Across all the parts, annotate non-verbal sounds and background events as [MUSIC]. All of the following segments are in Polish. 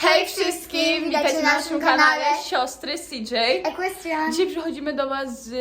Hej wszystkim! Witajcie na naszym kanale Siostry CJ. Equestrian. Dzisiaj przychodzimy do Was z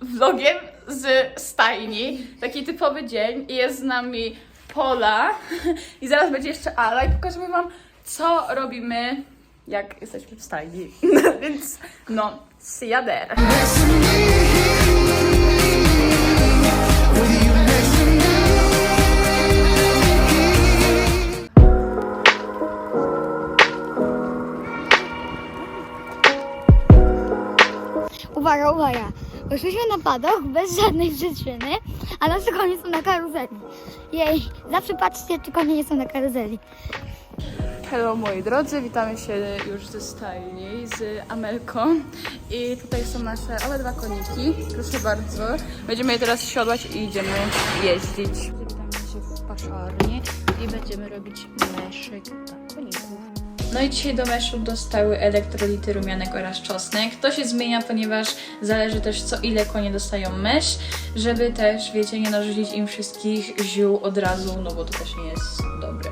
vlogiem z stajni. Taki typowy dzień i jest z nami Pola [LAUGHS] i zaraz będzie jeszcze Ala i pokażemy Wam, co robimy, jak jesteśmy w stajni. [LAUGHS] Więc no, see ya there. Uwaga, uwaga. Poszliśmy na padok bez żadnej przyczyny, a nasze konie są na karuzeli. Jej, zawsze patrzcie, czy konie nie są na karuzeli. Hello moi drodzy, witamy się już ze stajni z Amelką i tutaj są nasze obydwa koniki, proszę bardzo. Będziemy je teraz siodłać i idziemy jeździć. Witamy się w paszarni i będziemy robić meszyk dla koników. No i dzisiaj do meszu dostały elektrolity, rumianek oraz czosnek. To się zmienia, ponieważ zależy też co ile konie dostają mesz, żeby też, wiecie, nie narzucić im wszystkich ziół od razu, no bo to też nie jest dobre.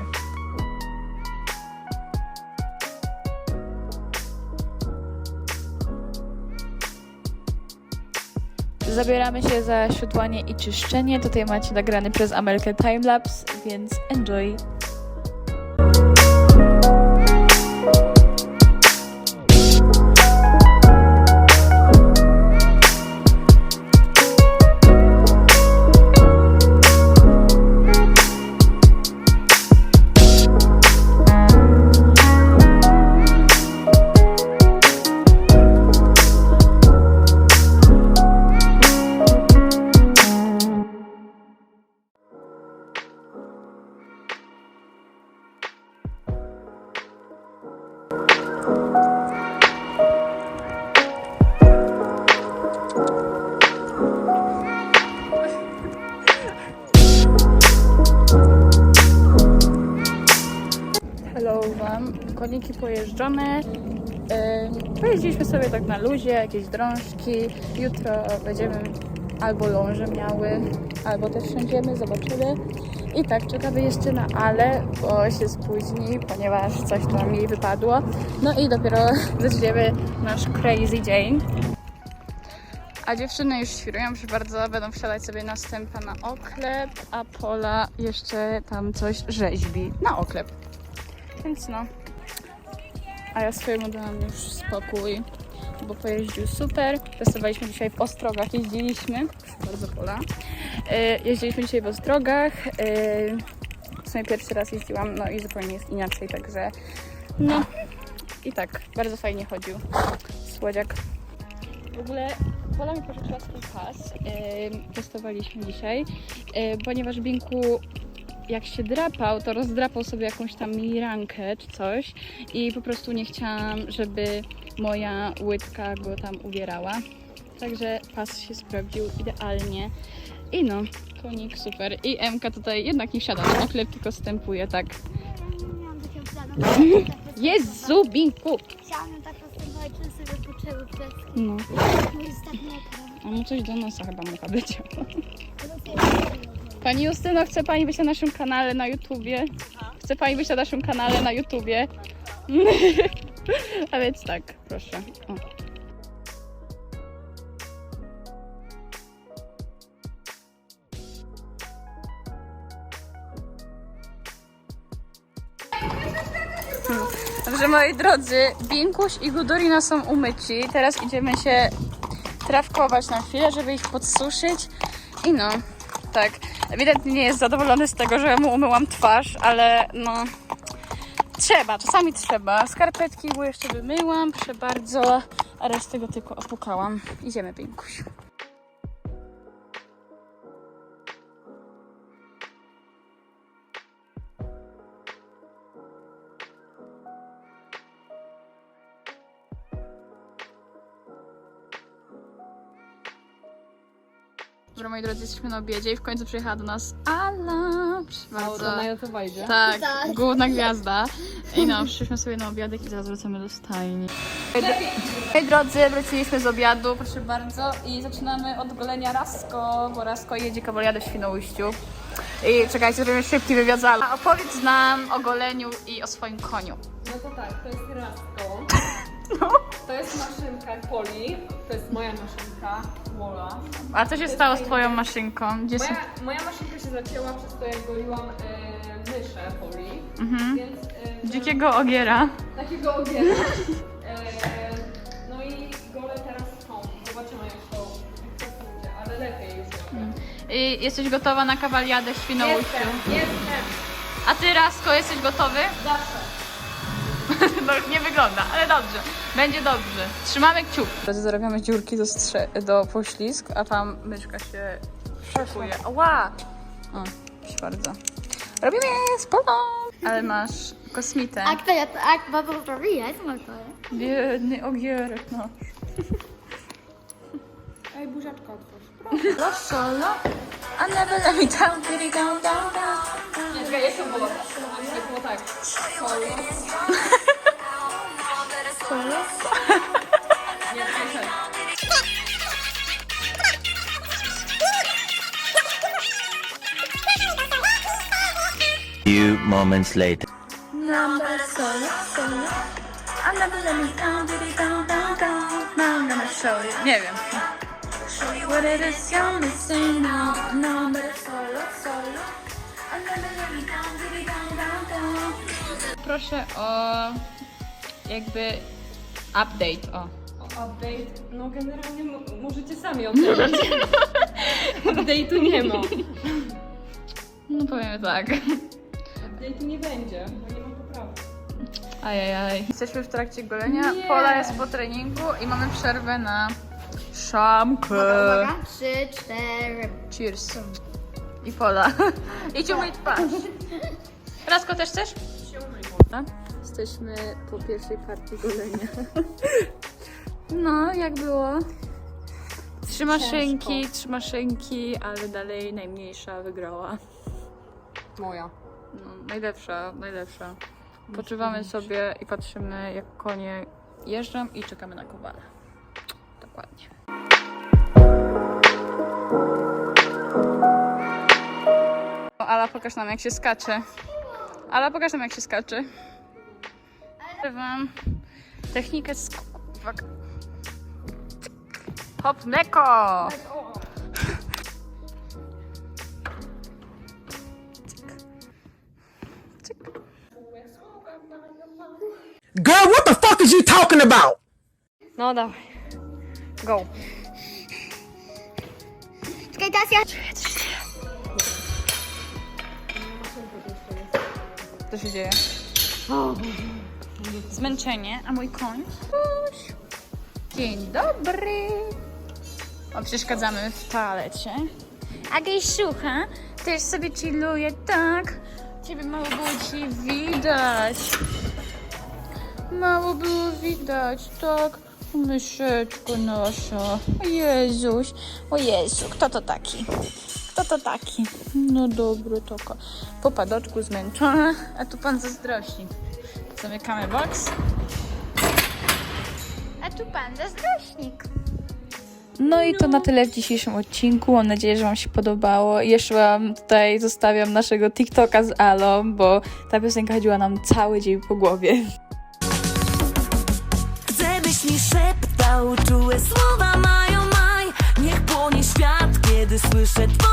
Zabieramy się za siodłanie i czyszczenie. Tutaj macie nagrany przez Amelkę timelapse, więc enjoy! Koniki pojeżdżone. Yy, pojeździliśmy sobie tak na luzie, jakieś drążki. Jutro będziemy albo ląże miały, albo też wsiądziemy, zobaczymy. I tak, czekamy jeszcze na Ale, bo się spóźni, ponieważ coś tam jej wypadło. No i dopiero [LAUGHS] zaczniemy nasz crazy dzień. A dziewczyny już świrują, proszę bardzo, będą wsiadać sobie następna na oklep, a Pola jeszcze tam coś rzeźbi na oklep. Więc no. A ja swojemu dałam już spokój, bo pojeździł super. Testowaliśmy dzisiaj w Ostrogach, jeździliśmy. Bardzo, Pola. E, jeździliśmy dzisiaj w Ostrogach. E, w sumie pierwszy raz jeździłam, no i zupełnie jest inaczej, także no. I tak, bardzo fajnie chodził. Słodziak. W ogóle Pola mi pożyczyła swój pas. E, testowaliśmy dzisiaj, ponieważ Binku jak się drapał, to rozdrapał sobie jakąś tam mini rankę czy coś i po prostu nie chciałam, żeby moja łydka go tam ubierała. Także pas się sprawdził idealnie. I no, konik super. I Emka tutaj jednak nie siada na oklep, tylko stępuje tak. Miałam taką planą. [LAUGHS] Jezu, Binku! Chciałam tak postępować, że sobie poczęły przez No, tak mokro. a mu coś do nosa chyba mucha wleciało. Pani Justyno, chce Pani być na naszym kanale na YouTubie? Chce Pani być na naszym kanale na YouTubie? [LAUGHS] A więc tak, proszę. O. Dobrze, moi drodzy, Binkuś i Gudorina są umyci. Teraz idziemy się trawkować na chwilę, żeby ich podsuszyć. I no, tak. Ewidentnie nie jest zadowolony z tego, że mu umyłam twarz, ale no. Trzeba, czasami trzeba. Skarpetki mu jeszcze wymyłam, proszę bardzo, a resztę go tylko opukałam. Idziemy, Binkuś. Dobra, moi drodzy, jesteśmy na obiedzie i w końcu przyjechała do nas Ala. Proszę bardzo. na YouTube idzie. Tak, Tak. główna gwiazda. I no, przyszliśmy sobie na obiadek i zaraz wracamy do stajni. Moi drodzy, wróciliśmy z obiadu, proszę bardzo. I zaczynamy od golenia Rasko, bo Rasko jedzie kawaliadę w Świnoujściu. I czekajcie, zrobimy szybki wywiad z Alą. A Opowiedz nam o goleniu i o swoim koniu. No to tak, to jest Rasko. No. To jest maszynka Poli. To jest moja maszynka Mola. A co się stało z twoją maszynką? Gdzie się... Moja, moja maszynka się zacięła przez to, jak goliłam e, myszę Poli. Mhm. Więc e, Dzikiego ogiera. takiego ogiera. E, no i gole teraz są. Zobaczymy jak to, jak to pójdzie, ale lepiej już. Mm. I jesteś gotowa na kawaliadę w Świnoujściu? Jestem, jestem. A ty, Rasko, jesteś gotowy? Zawsze. [LAUGHS] No nie wygląda, ale dobrze. Będzie dobrze. Trzymamy kciuk. Teraz zarabiamy dziurki do, strze- do poślizg, a tam myszka się szokuje. Ła! O, proszę bardzo. Robimy polą! Ale masz kosmitę. A kto ja to, a kto to zrobi? Ja jestem to. Biedny ogierek, [LAUGHS] no. Ej, buziaczka otwórz. Lo solo, a never let me down, diddy down, down, down. Nie, czekaj, jeszcze było. Jeszcze było tak. Solo. [LAUGHS] Few moments later. Number solo, solo. I never let me down, down, down, down. Now I'm gonna show you. Nie wiem. Show you what it is you're missing now. Number solo, solo. I never let me down, down, down, down. Proszę o jakby update, o. O, Update, no generalnie możecie sami ocenić. [LAUGHS] Update'u nie ma. No powiem tak. Update'u nie będzie, bo nie ma poprawki. Ajajaj. Jesteśmy w trakcie golenia. Nie. Pola jest po treningu i mamy przerwę na szamkę. Uwaga, trzy, cztery. Cheers. I Pola. [LAUGHS] Idź umyj twarz. [LAUGHS] Rasko też chcesz? Tak? Jesteśmy po pierwszej partii golenia. No, jak było? Trzy maszynki, trzy maszynki, ale dalej najmniejsza wygrała. Moja. No, najlepsza, najlepsza. Poczywamy sobie i patrzymy, jak konie jeżdżą i czekamy na kowala. Dokładnie. Ala, pokaż nam, jak się skacze. Ala, pokaż nam, jak się skacze. Pokażę wam technikę. Uwaga. Hop, mleko! Girl, what the fuck is you talking about? No dawaj. Go. Czekaj, teraz ja. Co się dzieje? Zmęczenie, a mój koń? Puś. Dzień dobry. O, przeszkadzamy w toalecie. A Gejszucha też sobie chilluje, tak? Ciebie mało było ci widać. Mało było widać, tak? Myszeczko nasza. O Jezuś. O Jezu, kto to taki? Kto to taki? No dobry, taka. Po padoczku zmęczona, a tu pan zazdrości. Zamykamy box. A tu pan zazdrośnik. No i to na tyle w dzisiejszym odcinku. Mam nadzieję, że Wam się podobało. Jeszcze Wam tutaj zostawiam naszego TikToka z Alą, bo ta piosenka chodziła nam cały dzień po głowie. Chcę byś mi szeptał czułe słowa mają maj Niech płonie świat, kiedy słyszę twoje